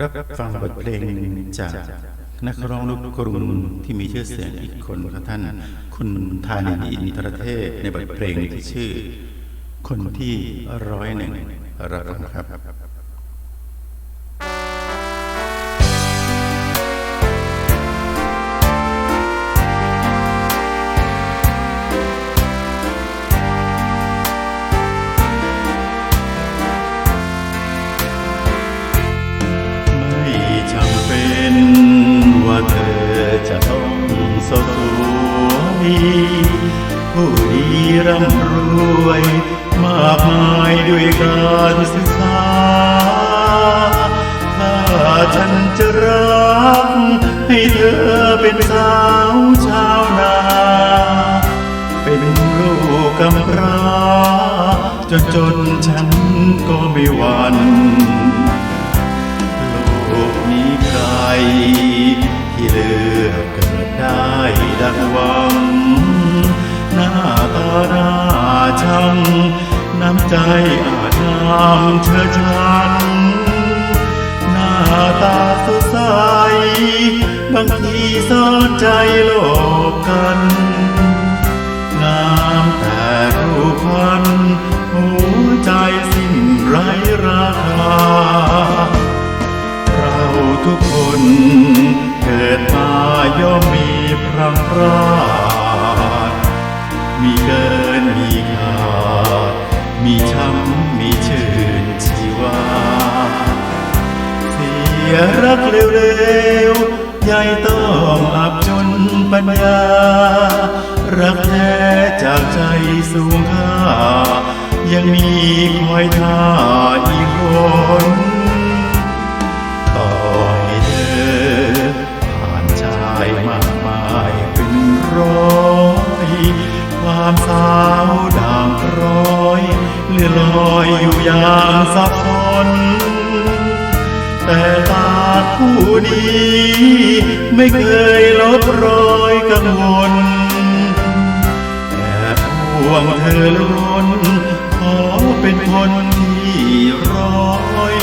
รับฟังบทเพลงจากนักร้องลูกกรุงที่มีชื่อเสียงอีกคนครับท่าน คุณธานินอินทรเทพในบทเพลงที่ชื่อ คนที่ร้อยหนึ่งรับฟังครับ ผู้ดีร่ำรวย มากมายด้วยการศึกษา ถ้าฉันจะรักให้เธอเป็นสาวชาวนา เป็นลูกกำพร้าจนจนฉันก็ไม่หวั่นโลกนี้ใครที่เลื น้ำใจอาจงามเชิดชัน หน้าตาสดใส บางทีซ่อนใจโลกกันงามแต่รูปพัน หัวใจสิ้นไรราคา เราทุกคนเกิดมาย่อมมีพรังพราดมีเกินมีขาด มีช้ำมีชื่นชีวา เสียรักเร็วๆใหญ่ต้องอับจนปัญญา รักแท้จากใจสูงค่า ยังมีคอยท่าอีกคน อย่างสับสนแต่ตาผู้นี้ไม่เคยลบรอยกังวล แต่ห่วงเธอล้นขอเป็นคนที่ร้อย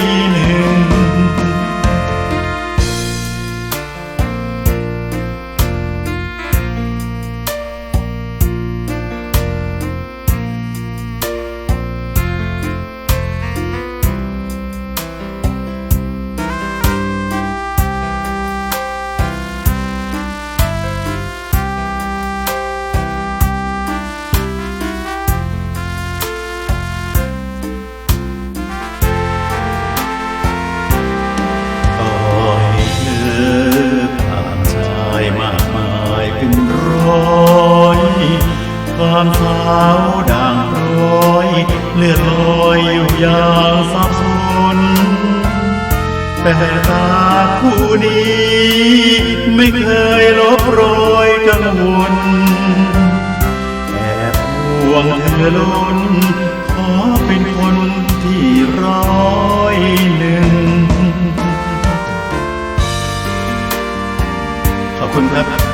เลื่อนลอยอยู่อย่างสับสนแต่ตาคู่นี้ ไม่เคยลบรอยกังวลแอบห่วงเธอล้นขอเป็นคนที่ร้อยหนึ่ง ขอบคุณครับ